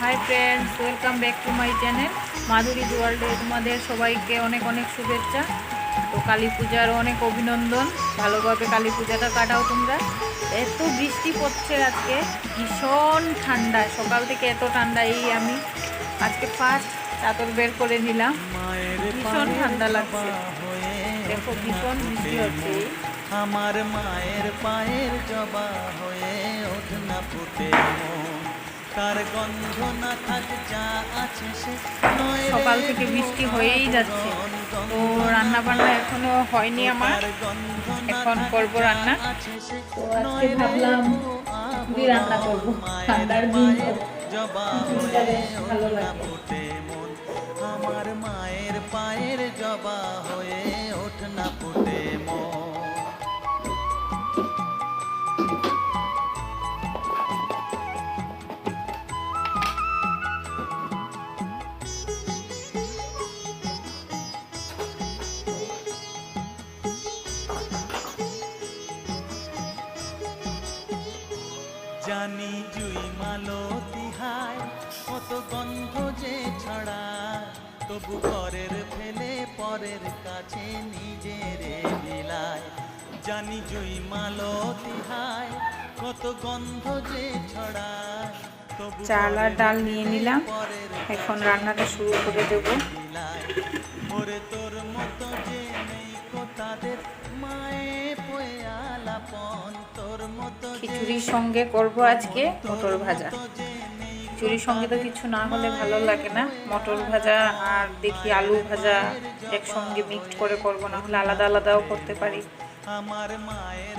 Hi friends welcome back to my channel Madhuri ওয়ার্ল্ডে তোমাদের সবাইকে অনেক অনেক শুভেচ্ছা। তো কালী পূজার অনেক অভিনন্দন। ভালোভাবে কালী পূজাটা কাটাও তোমরা। এত বৃষ্টি পড়ছে আজকে। ভীষণ ঠান্ডা। সকাল থেকে এত ঠান্ডা এই আমি আজকে ফার্স্ট চাদর বের করে নিলাম। ভীষণ ঠান্ডা লাগছে। দেখো, ভীষণ বৃষ্টি হচ্ছে। আমার মায়ের পায়ের জবা হয়ে ওঠ না ফুটে তার গন্ধ না থাক যা আছে সে। সকাল থেকে বৃষ্টি হয়েই যাচ্ছে। তো রান্না বান্না এখনও হয়নি আমার। এখন করব রান্না। আছে সে। তো আজকে ভাবলাম খিচুড়ি রান্না করব? ঠান্ডার দিন হয়ে ভালো লাগে। আমার মায়ের পায়ের জবা হয়ে ওঠ না ফুটে মন। জানি জুই মালো তিহায় কত গন্ধ যে ছড়া তবু পরের ফেলে পরের কাছে নিজের বিলায় জানি জুই মালো তিহায় কত গন্ধ যে ছড়া চাল আর ডাল নিয়ে নিলাম। পরের এখন রান্নাটা শুরু করে দেবো। খিচুড়ির সঙ্গে করব আজকে মটর ভাজা। খিচুড়ির সঙ্গে তো কিছু না হলে ভালো লাগে না। মটর ভাজা আর দেখি আলু ভাজা একসঙ্গে মিক্সড করে করব না হলে আলাদা আলাদাও করতে পারি। আমার মায়ের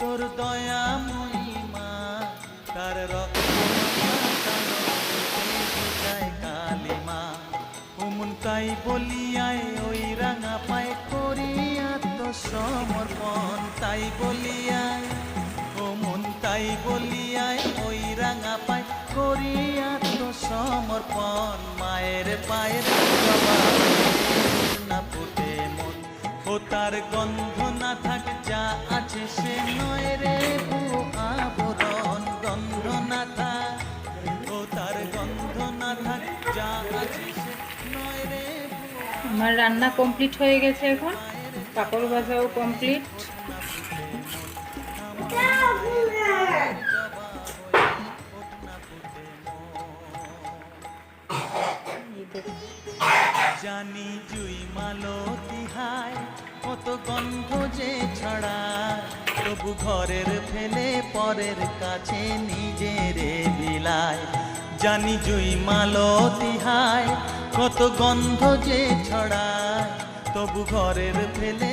তোর দয়া মহিমা তার রক্ত কালিমা। ওমন তাই বলিয়ায় ওই রাঙা পায় করিয়া তো সমর্পণ তাই বলিয়ায় ও মন তাই বলিয়ায় ওই রাঙা পায় করিয়া তো সমর্পণ মায়ের পায়ের জবাব তার গন্ধ না থাক যা আছে সে নয় রে আবরণ। গন্ধ না থাক ও তার গন্ধ না থাক যা আছে সে নয় রে আমার রান্না কমপ্লিট হয়ে গেছে এখন। কাপড় ভাজাও কমপ্লিট জানি জুই মালো তিহায় গন্ধ যে ছাড়া, তবু ঘরের ফেলে পরের কাছে নিজের বিলায়। জানি জুই মালো তিহায় কত গন্ধ যে ছড়ায়, তবু ঘরের ফেলে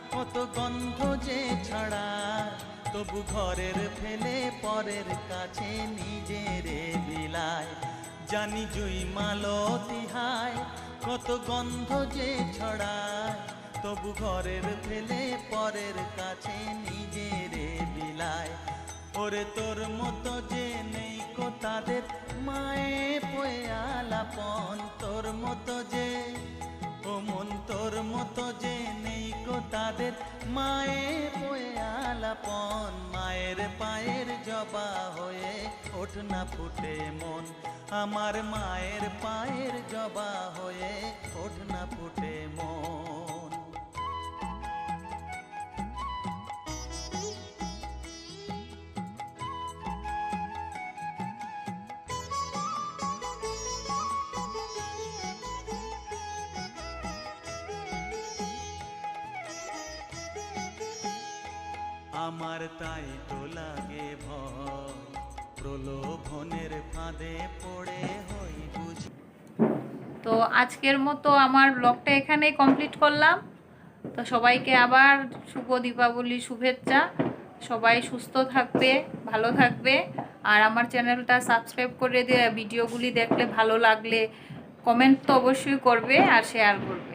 কত গন্ধ যে ছড়ায় তবু ঘরের ফেলে পরের কাছে নিজের বিলায়। জানি জুই মালো তিহায়, কত গন্ধ যে ছড়ায়, তবু ঘরের ফেলে পরের কাছে নিজের বিলায়। ওরে তোর মতো যে নেই কো তাদের তাদের মায়ে বয়ে আলাপন, মায়ের পায়ের জবা হয়ে ওঠ না ফুটে মন। আমার মায়ের পায়ের জবা হয়ে ওঠ না ফুটে মন। আমার তাই তো লাগে ভয়। প্রলোভনের ফাঁদে পড়ে হই বুঝি। তো আজকের মতো আমার ব্লগটা এখানেই কমপ্লিট করলাম। তো সবাইকে আবার শুভ দীপাবলি শুভেচ্ছা। সবাই সুস্থ থাকবে, ভালো থাকবে। আর আমার চ্যানেলটা সাবস্ক্রাইব করে দিয়ে ভিডিওগুলি দেখলে ভালো লাগলে কমেন্ট তো অবশ্যই করবে আর শেয়ার করবে।